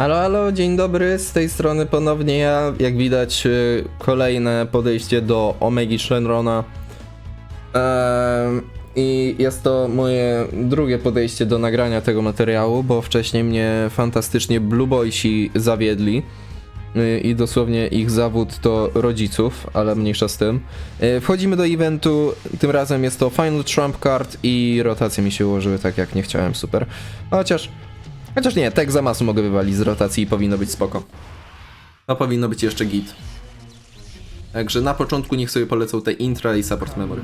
Halo, halo, dzień dobry, z tej strony ponownie ja. Jak widać, y, kolejne podejście do Omegi Shenrona. Ehm, I jest to moje drugie podejście do nagrania tego materiału, bo wcześniej mnie fantastycznie Blue Boysi zawiedli. Y, I dosłownie ich zawód to rodziców, ale mniejsza z tym. Y, Wchodzimy do eventu, tym razem jest to Final Trump Card i rotacje mi się ułożyły tak jak nie chciałem, super. Chociaż Chociaż nie, tek za masu mogę wywalić z rotacji i powinno być spoko. To powinno być jeszcze git. Także na początku niech sobie polecą te intra i support memory.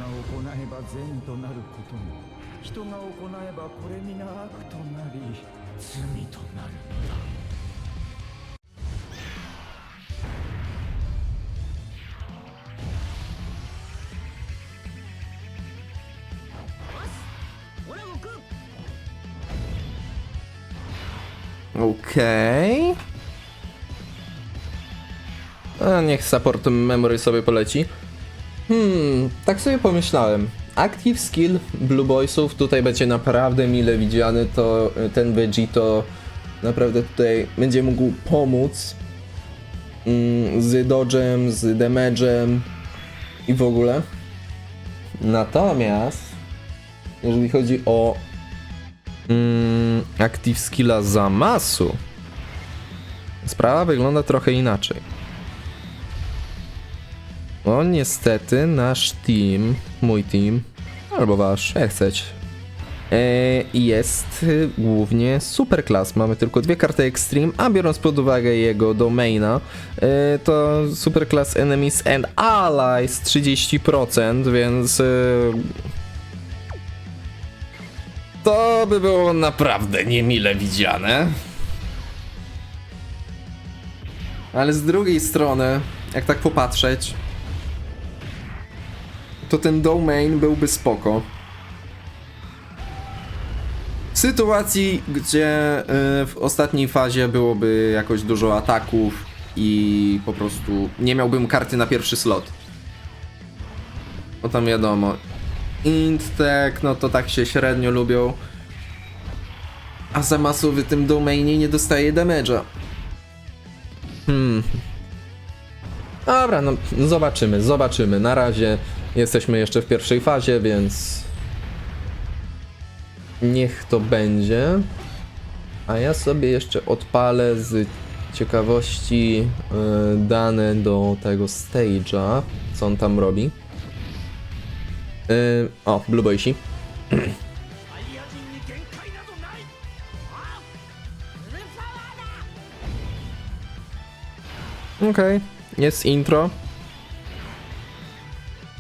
Okej. A niech support memory sobie poleci. Hmm, tak sobie pomyślałem. Active skill Blue Boysów tutaj będzie naprawdę mile widziany, to y, ten Vegito naprawdę tutaj będzie mógł pomóc mm, z dodge'em, z damage'em i w ogóle. Natomiast jeżeli chodzi o mm, active skilla Zamasu, sprawa wygląda trochę inaczej. No niestety nasz team, mój team, albo wasz, jak chcecie, e, jest głównie superclass. Mamy tylko dwie karty Extreme, a biorąc pod uwagę jego domaina, e, to superclass enemies and allies 30%, więc... to by było naprawdę niemile widziane. Ale z drugiej strony, jak tak popatrzeć, to ten domain byłby spoko. W sytuacji, gdzie y, w ostatniej fazie byłoby jakoś dużo ataków i po prostu nie miałbym karty na pierwszy slot. No tam wiadomo, int tech, no to tak się średnio lubią. A za masowy tym domainie nie dostaje damage'a. Hmm. Dobra, no zobaczymy, zobaczymy. Na razie jesteśmy jeszcze w pierwszej fazie, więc niech to będzie. A ja sobie jeszcze odpalę z ciekawości y, dane do tego stage'a, co on tam robi. Y, o, Blue Boysi. Okej, jest intro.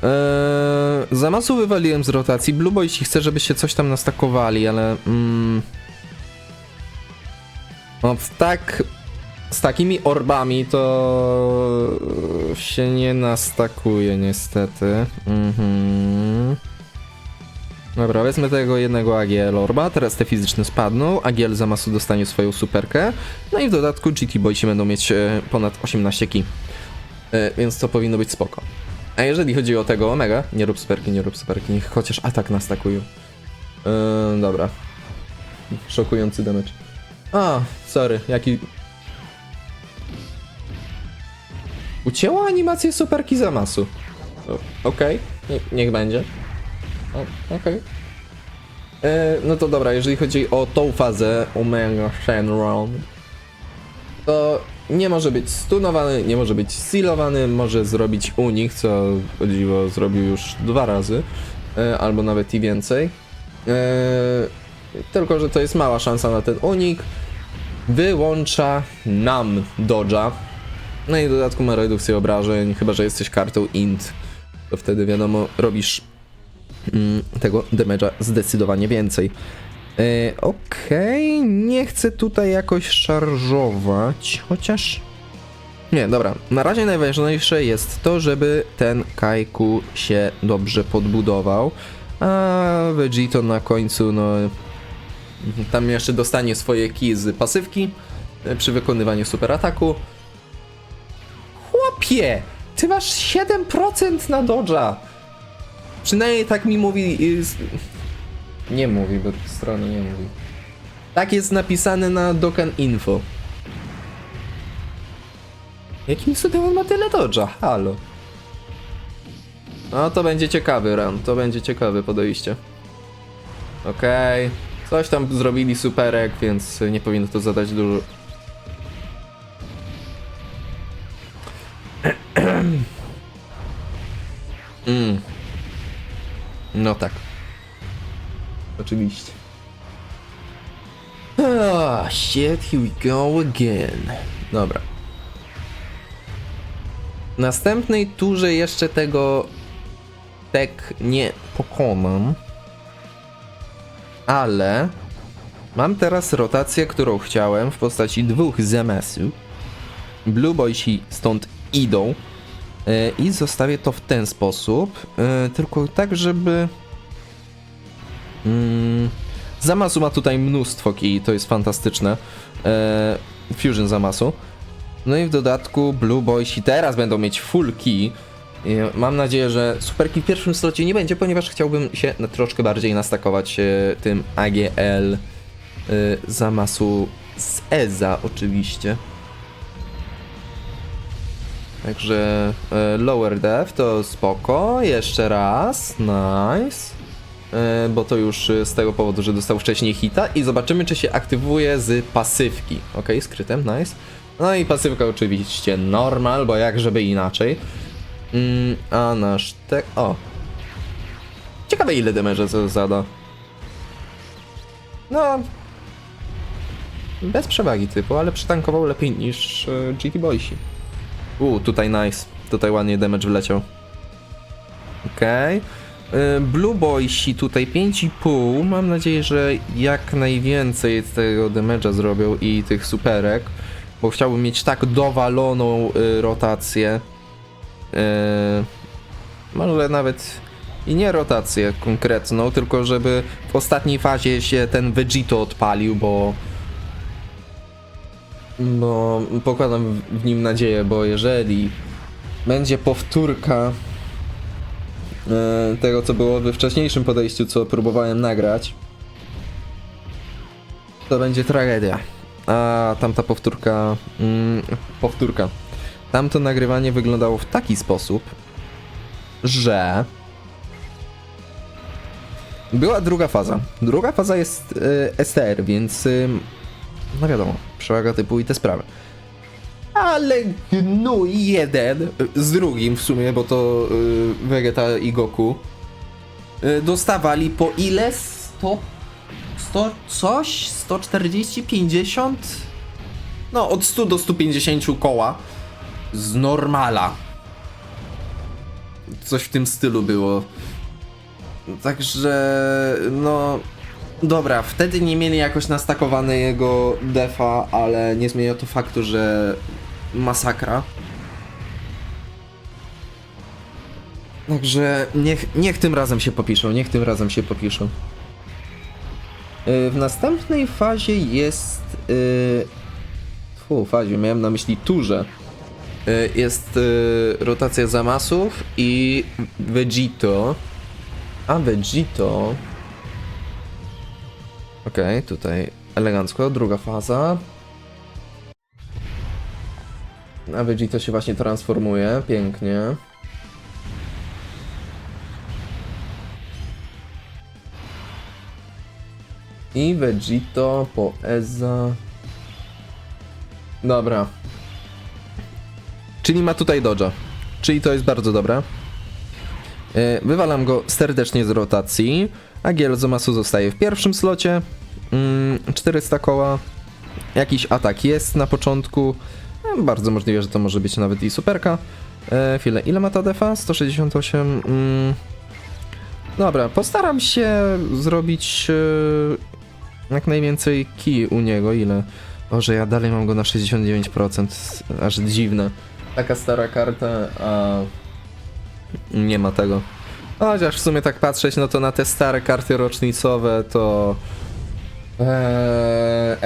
Eee, za masu wywaliłem z rotacji. Blue Boysi chce, żebyście coś tam nastakowali, ale... Mm, no, tak... Z takimi orbami to się nie nastakuje niestety. Mhm. Dobra, wezmę tego jednego AGL orba, teraz te fizyczne spadną, AGL za masu dostanie swoją superkę, no i w dodatku GT Boysi będą mieć e, ponad 18 ki. E, więc to powinno być spoko. A jeżeli chodzi o tego Omega, nie rób superki, nie rób superki, niech chociaż atak nastakują. E, dobra. Szokujący damage. A, sorry, jaki... Ucięła animację superki za masu. O, Okej, nie, niech będzie. Okej. E, No to dobra, jeżeli chodzi o tą fazę Omega Shenron, to nie może być stunowany, nie może być sealowany, może zrobić unik, co o dziwo zrobił już dwa razy, e, albo nawet i więcej. E, Tylko, że to jest mała szansa na ten unik. Wyłącza nam dodge'a. No i w dodatku ma redukcję obrażeń, chyba że jesteś kartą int. To wtedy wiadomo, robisz mm, tego damage'a zdecydowanie więcej. E, Okej, nie chcę tutaj jakoś szarżować, chociaż... Nie, dobra. Na razie najważniejsze jest to, żeby ten Kaiku się dobrze podbudował, a Vegito na końcu, no... Tam jeszcze dostanie swoje key z pasywki e, przy wykonywaniu super ataku. Chłopie! Ty masz 7% na dodge'a! Przynajmniej tak mi mówi. y, Nie mówi, bo strony nie mówi. Tak jest napisane na Dokkan Info. Jakim cudem on ma tyle dodża? Halo. No to będzie ciekawy run, to będzie ciekawe podejście. Okej. Coś tam zrobili superek, więc nie powinno to zadać dużo. Oczywiście. Ah, shit, here we go again. Dobra. W następnej turze jeszcze tego tak nie pokonam. Ale mam teraz rotację, którą chciałem w postaci dwóch zamesów. Blue Boysi stąd idą. E, I zostawię to w ten sposób. e, Tylko tak, żeby. Mm, Zamasu ma tutaj mnóstwo kij, to jest fantastyczne. E, Fusion Zamasu. No i w dodatku Blue Boysi teraz będą mieć full key. I Mam nadzieję, że superki w pierwszym slocie nie będzie, ponieważ chciałbym się troszkę bardziej nastakować e, tym AGL e, Zamasu z EZA oczywiście. Także e, lower def to spoko. Jeszcze raz. Nice. E, bo to już e, z tego powodu, że dostał wcześniej hita i zobaczymy, czy się aktywuje z pasywki. Ok, skrytem, nice. No i pasywka oczywiście normal, bo jak żeby inaczej. Mm, a nasz tek... O. Ciekawe ile damage'a to zada. No... Bez przewagi typu, ale przytankował lepiej niż e, GT Boysi. U, tutaj nice. Tutaj ładnie damage wleciał. Okej. Okay. Blue Boysi tutaj 5,5. Mam nadzieję, że jak najwięcej tego damage'a zrobią i tych superek. Bo chciałbym mieć tak dowaloną y, rotację. Y, może nawet i nie rotację konkretną, tylko żeby w ostatniej fazie się ten Vegito odpalił, bo bo pokładam w nim nadzieję, bo jeżeli będzie powtórka tego, co było we wcześniejszym podejściu, co próbowałem nagrać, to będzie tragedia. A tamta powtórka. Mm, powtórka. Tamto nagrywanie wyglądało w taki sposób, że. Była druga faza. Druga faza jest e, STR, więc. ym, no wiadomo, przewaga typu i te sprawy. Ale gnój jeden z drugim w sumie, bo to y, Vegeta i Goku y, dostawali po ile? 100? 100 coś? 140? 50? No, od 100 do 150 koła z normala. Coś w tym stylu było. Także, no. Dobra, wtedy nie mieli jakoś nastakowane jego defa, ale nie zmienia to faktu, że masakra. Także niech, niech tym razem się popiszą, niech tym razem się popiszą. Yy, W następnej fazie jest. Yy, fazie, miałem na myśli turze. Yy, Jest yy, rotacja Zamasów i Vegito. A Vegito. Okej, tutaj elegancko, druga faza. A Vegito się właśnie transformuje, pięknie. I Vegito po Eza. Dobra. Czyli ma tutaj dodża. Czyli to jest bardzo dobre. E, Wywalam go serdecznie z rotacji. Agiel Zomasu zostaje w pierwszym slocie. Mm, 400 koła. Jakiś atak jest na początku. Bardzo możliwe, że to może być nawet i superka. E, chwilę, ile ma ta defa? 168. Mm. Dobra, postaram się zrobić e, jak najwięcej key u niego. Ile? Boże, ja dalej mam go na 69%. Aż dziwne. Taka stara karta, a nie ma tego. Chociaż w sumie tak patrzeć, no to na te stare karty rocznicowe to eee,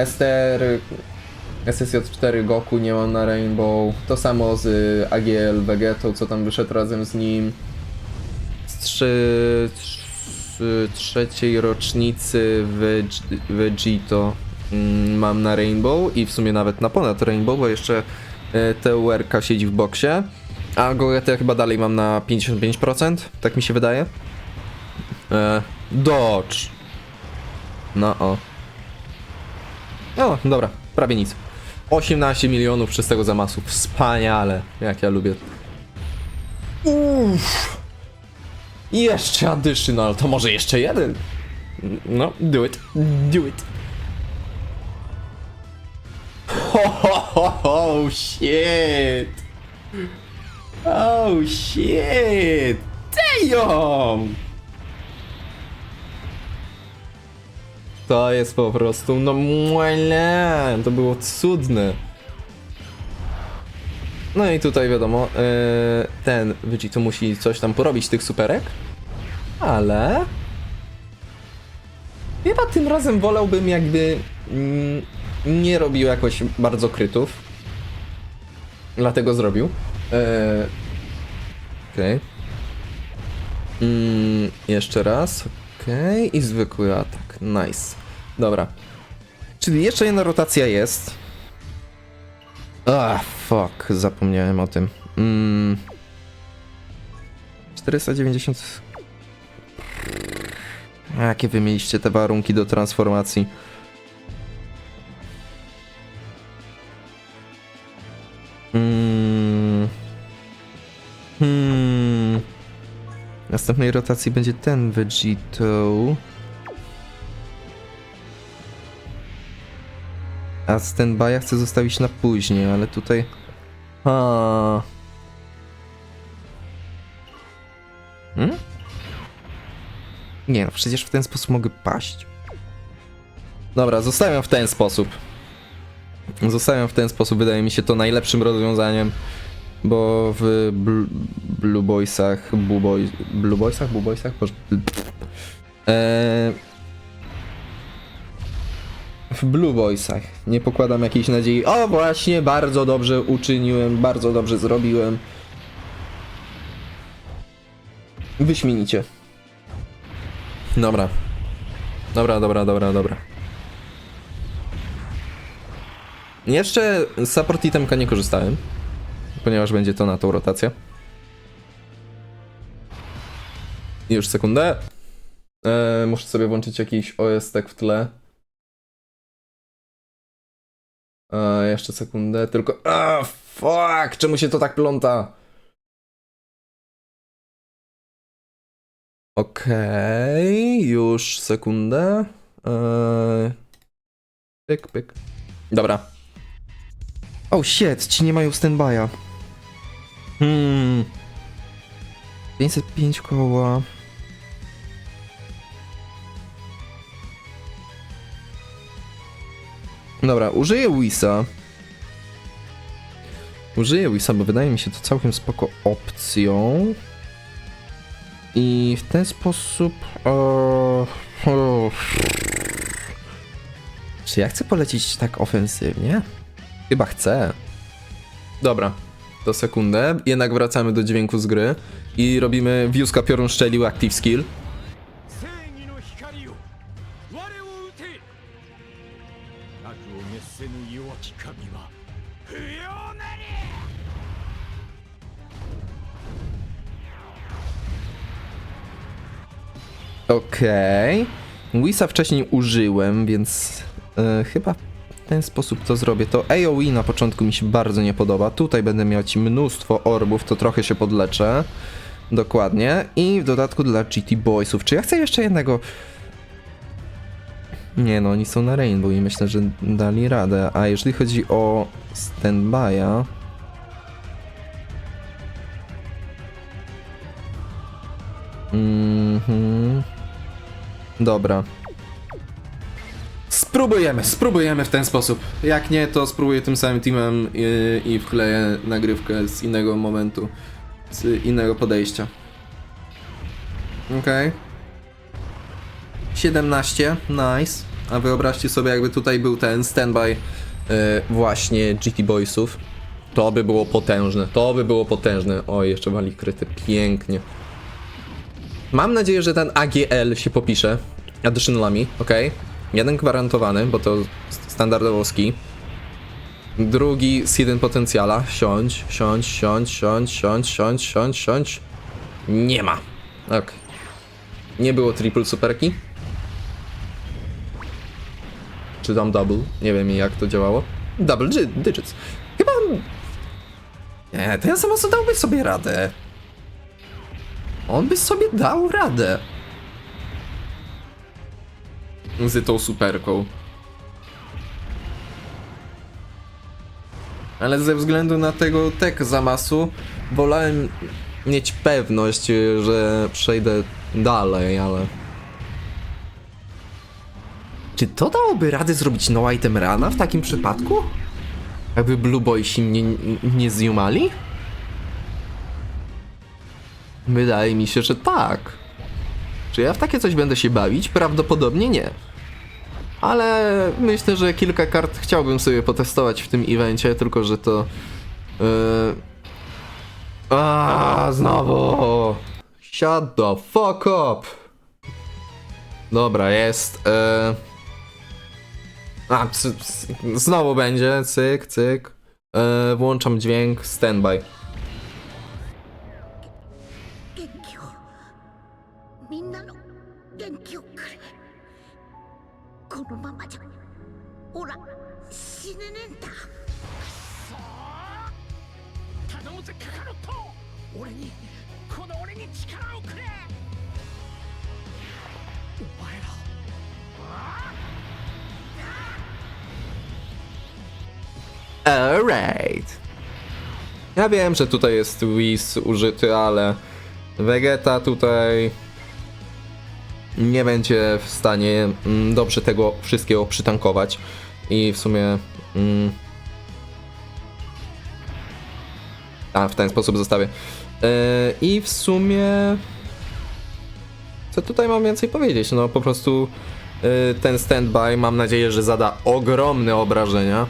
SSJ4 Goku nie mam na Rainbow. To samo z AGL Vegetą, co tam wyszedł razem z nim. Z trzy, trzy, trzeciej rocznicy Veg- Vegito mm, mam na Rainbow i w sumie nawet na ponad Rainbow, bo jeszcze E, TURK siedzi w boksie. A Gogetę chyba dalej mam na 55%, tak mi się wydaje. E, Dodge. No o. O, dobra, prawie nic. 18 milionów czystego zamasu. Wspaniale, jak ja lubię. Uff. Jeszcze additional, to może jeszcze jeden. No, do it, do it. Ho, ho, ho, ho, shit. Oh shit. Damn. To jest po prostu, no muele, to było cudne. No i tutaj wiadomo, yy, ten Vegito musi coś tam porobić tych superek, ale... Chyba tym razem wolałbym jakby mm, nie robił jakoś bardzo krytów. Dlatego zrobił. Yy, Okej. Mm, jeszcze raz. Okej. I zwykły atak. Nice. Dobra. Czyli jeszcze jedna rotacja jest. Ah, fuck. Zapomniałem o tym. Mm. 490. Jakie wy mieliście te warunki do transformacji? Mm. Hmm. Następnej rotacji będzie ten Vegito. A stand-by'a chcę zostawić na później, ale tutaj... A. Hmm? Nie no, przecież w ten sposób mogę paść. Dobra, zostawiam w ten sposób. Zostawiam w ten sposób, wydaje mi się to najlepszym rozwiązaniem. Bo w Bl Blue Boysach, Blue, Boy Blue Boysach, Blue Boysach, Boże. Eee, w Blue Boysach nie pokładam jakiejś nadziei. O właśnie, bardzo dobrze uczyniłem, bardzo dobrze zrobiłem. Wyśmienicie. Dobra. Dobra, dobra, dobra, dobra. Jeszcze z support itemka nie korzystałem, ponieważ będzie to na tą rotację. Już sekundę. Eee, muszę sobie włączyć jakiś OS tak w tle. Eee, jeszcze sekundę, tylko... A, fuck! Czemu się to tak pląta? Okej, już sekundę. Eee, pyk, pyk. Dobra. Oh shit, ci nie mają standby'a. Hmm. 505 koła. Dobra, użyję Wisa. Użyję Wisa, bo wydaje mi się to całkiem spoko opcją. I w ten sposób. E, o, czy ja chcę polecić tak ofensywnie? Chyba chcę. Dobra, to sekundę. Jednak wracamy do dźwięku z gry i robimy Wiuska Piorun Szczelił Active Skill. Okej. Wisa wcześniej użyłem, więc e, chyba w ten sposób to zrobię. To AoE na początku mi się bardzo nie podoba. Tutaj będę mieć mnóstwo orbów, to trochę się podleczę. Dokładnie. I w dodatku dla GT Boysów. Czy ja chcę jeszcze jednego? Nie no, oni są na Rainbow i myślę, że dali radę. A jeżeli chodzi o standby'a... Mhm. Dobra. Spróbujemy, spróbujemy w ten sposób. Jak nie, to spróbuję tym samym teamem i, i wkleję nagrywkę z innego momentu, z innego podejścia. Okej. 17, nice. A wyobraźcie sobie, jakby tutaj był ten standby y, właśnie GT Boysów. To by było potężne, to by było potężne. O, jeszcze wali kryty, pięknie. Mam nadzieję, że ten AGL się popisze additionalami, ok? Jeden gwarantowany, bo to st- standardowo ski. Drugi z jeden potencjala. Siądź, siądź, siądź, siądź, siądź, siądź, siądź, siądź. Nie ma. Ok. Nie było triple superki. Czy tam double? Nie wiem jak to działało. Double digits. Chyba... Nie, ten Zamasu dałby sobie radę. On by sobie dał radę. Z tą superką. Ale ze względu na tego tek Zamasu wolałem mieć pewność, że przejdę dalej, ale... Czy to dałoby radę zrobić no item rana w takim przypadku? Jakby Blue Boysi mnie nie zjumali? Wydaje mi się, że tak. Czy ja w takie coś będę się bawić? Prawdopodobnie nie. Ale myślę, że kilka kart chciałbym sobie potestować w tym evencie, tylko że to... Yy... A, znowu! Shut the fuck up! Dobra, jest. Yy... A, znowu będzie, cyk, cyk. Yy, włączam dźwięk, standby. Alright. Ja wiem, że tutaj jest Whis użyty, ale Vegeta tutaj nie będzie w stanie mm, dobrze tego wszystkiego przytankować. I w sumie. Mm, a, w ten sposób zostawię. Yy, I w sumie. Co tutaj mam więcej powiedzieć? No po prostu yy, ten standby mam nadzieję, że zada ogromne obrażenia.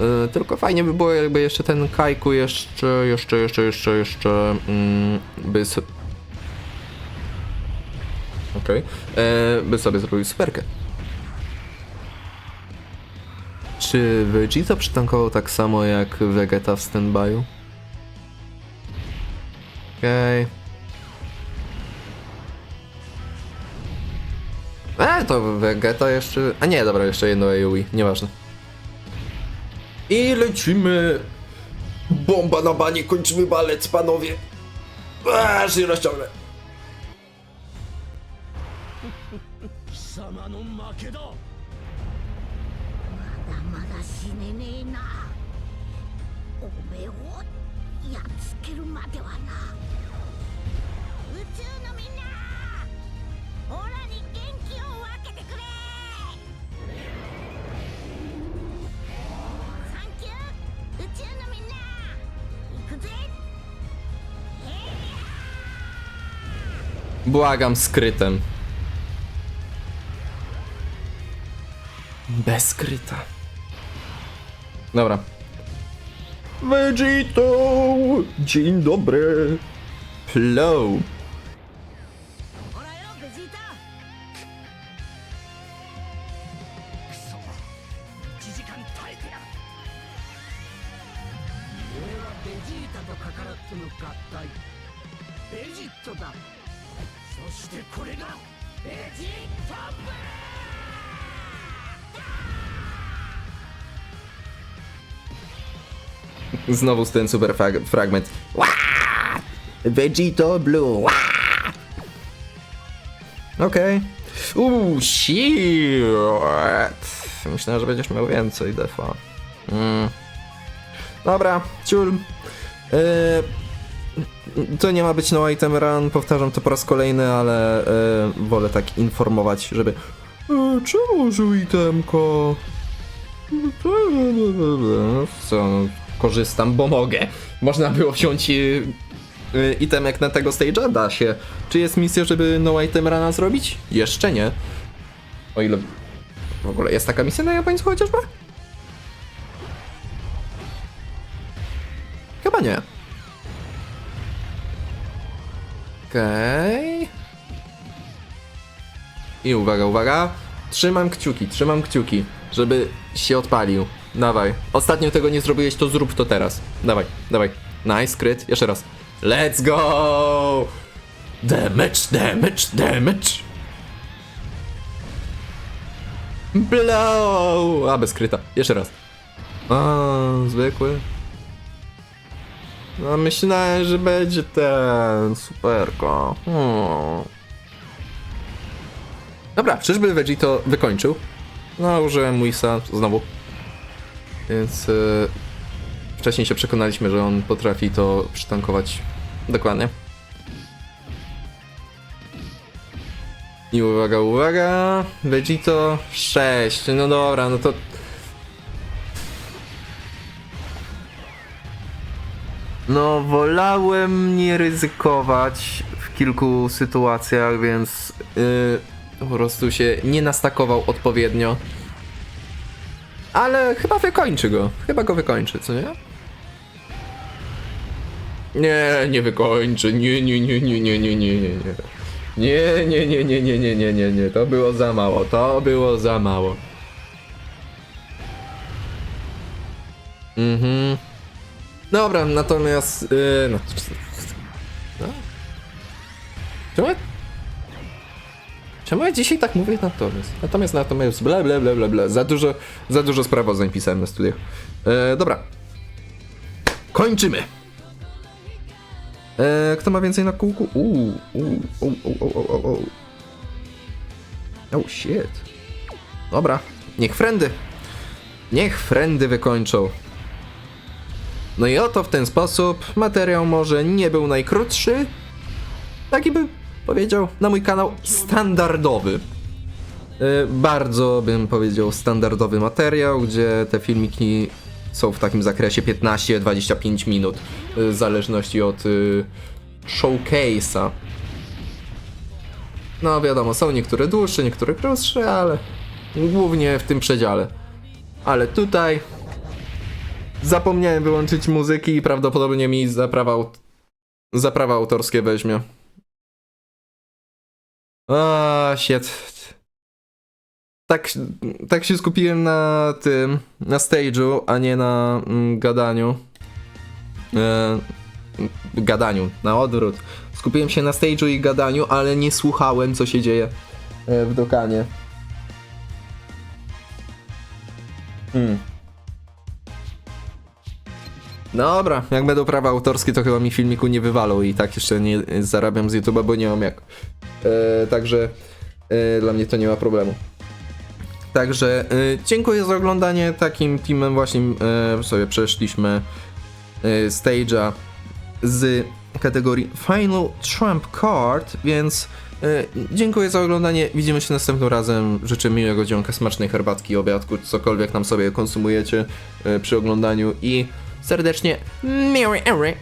Yy, tylko fajnie by było, jakby jeszcze ten Kajku jeszcze, jeszcze, jeszcze, jeszcze, jeszcze mm, by. s- Okej. Yy, by sobie zrobił superkę. Czy Vegeta przytankował tak samo jak Vegeta w standby'u? Okej. E, to Vegeta jeszcze... A nie, dobra, jeszcze jedno AoE, nieważne. I lecimy! Bomba na banie, kończymy balec, panowie! Aż się rozciągnę. 貴 Błagam, skrytem. Bez skryta. Dobra. Vegito! Dzień dobry. Hello. Znowu ten super frag- fragment. Vegito Blue. Okej. Uuu, shit. Myślałem, że będziesz miał więcej defa. Mm. Dobra, ciul. Yy, to nie ma być no item run, powtarzam to po raz kolejny, ale yy, wolę tak informować, żeby... Yy, czemu użył itemko? Co, no, korzystam, bo mogę. Można było wziąć y, y, itemek na tego stage'a? Da się. Czy jest misja, żeby no item rana zrobić? Jeszcze nie. O ile... W ogóle jest taka misja na japońsku chociażby? Chyba nie. Okej. I uwaga, uwaga. Trzymam kciuki, trzymam kciuki, żeby się odpalił. Dawaj. Ostatnio tego nie zrobiłeś, to zrób to teraz. Dawaj, dawaj. Nice, kryt. Jeszcze raz. Let's go! Damage, damage, damage! Blow! A, bez kryta. Jeszcze raz. A, zwykły. No myślałem, że będzie ten superko. Hmm. Dobra, czyżby Vegito wykończył? No, użyłem Wisa znowu. Więc yy, wcześniej się przekonaliśmy, że on potrafi to przytankować dokładnie. I uwaga, uwaga, Vegito 6. No dobra, no to No, wolałem nie ryzykować w kilku sytuacjach, więc yy, po prostu się nie nastakował odpowiednio. Ale chyba wykończy go. Chyba go wykończy, co nie? Nie, nie wykończy. Nie, nie, nie, nie, nie, nie, nie, nie, nie. Nie, nie, nie, nie, nie, nie, nie, nie, nie. To było za mało. To było za mało. Mhm. Dobra, natomiast. Yy, no, no. Czemu? Czemu ja dzisiaj tak mówię natomiast? Natomiast, natomiast, ble, ble, ble, ble, ble. Za dużo, za dużo sprawozdań pisałem na studiach. E, dobra. Kończymy. E, kto ma więcej na kółku? Uuu, uuu, uuu, uuu, uuu. Oh shit. Dobra, niech frendy. Niech frendy wykończą. No i oto w ten sposób materiał może nie był najkrótszy, taki by powiedział na mój kanał standardowy. Yy, bardzo bym powiedział standardowy materiał, gdzie te filmiki są w takim zakresie 15-25 minut, yy, w zależności od yy, showcase'a. No wiadomo, są niektóre dłuższe, niektóre krótsze, ale głównie w tym przedziale. Ale tutaj Zapomniałem wyłączyć muzyki i prawdopodobnie mi za prawa, aut- za prawa autorskie weźmie. A, shit. Tak, tak się skupiłem na tym, na stage'u, a nie na mm, gadaniu. E, gadaniu, na odwrót. Skupiłem się na stage'u i gadaniu, ale nie słuchałem, co się dzieje e, w dokanie. Hmm. Dobra, jak będą prawa autorskie, to chyba mi filmiku nie wywalą i tak jeszcze nie zarabiam z YouTube'a, bo nie mam jak. E, także e, dla mnie to nie ma problemu. Także e, dziękuję za oglądanie. Takim teamem właśnie sobie przeszliśmy stage'a z kategorii Final Trump Card, więc dziękuję za oglądanie. Widzimy się następnym razem. Życzę miłego dzionka, smacznej herbatki, obiadku, cokolwiek tam sobie konsumujecie przy oglądaniu i serdecznie Merry Ery